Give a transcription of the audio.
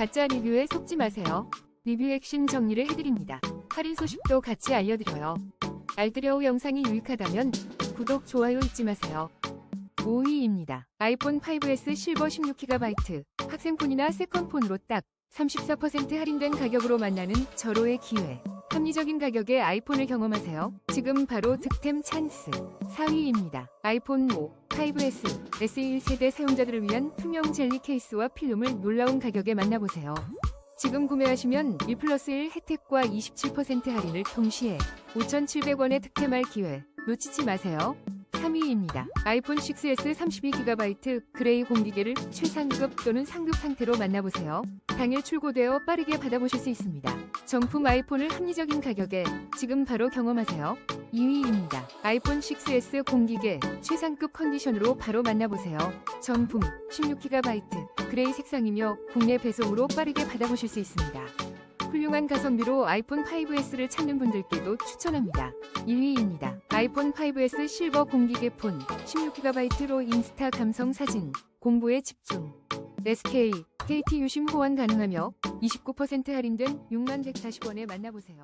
가짜 리뷰에 속지 마세요. 리뷰 액션 정리를 해드립니다. 할인 소식도 같이 알려드려요. 알뜰여우 영상이 유익하다면 구독, 좋아요 잊지 마세요. 5위입니다. 아이폰 5S 실버 16GB 학생폰이나 세컨폰으로 딱 34% 할인된 가격으로 만나는 절호의 기회. 합리적인 가격에 아이폰을 경험하세요. 지금 바로 득템 찬스. 4위입니다. 아이폰 5, 5S, S1 세대 사용자들을 위한 투명 젤리 케이스와 필름을 놀라운 가격에 만나보세요. 지금 구매하시면 1 플러스 1 혜택과 27% 할인을 동시에 5,700원에 득템할 기회 놓치지 마세요. 3위입니다. 아이폰 6s 32GB 그레이 공기계를 최상급 또는 상급 상태로 만나보세요. 당일 출고되어 빠르게 받아보실 수 있습니다. 정품 아이폰을 합리적인 가격에 지금 바로 경험하세요. 2위입니다. 아이폰 6s 공기계 최상급 컨디션으로 바로 만나보세요. 정품 16GB 그레이 색상이며 국내 배송으로 빠르게 받아보실 수 있습니다. 훌륭한 가성비로 아이폰 5S를 찾는 분들께도 추천합니다. 1위입니다. 아이폰 5S 실버 공기계 폰 16GB로 인스타 감성 사진 공부에 집중 SK, KT 유심 호환 가능하며 29% 할인된 6140원에 만나보세요.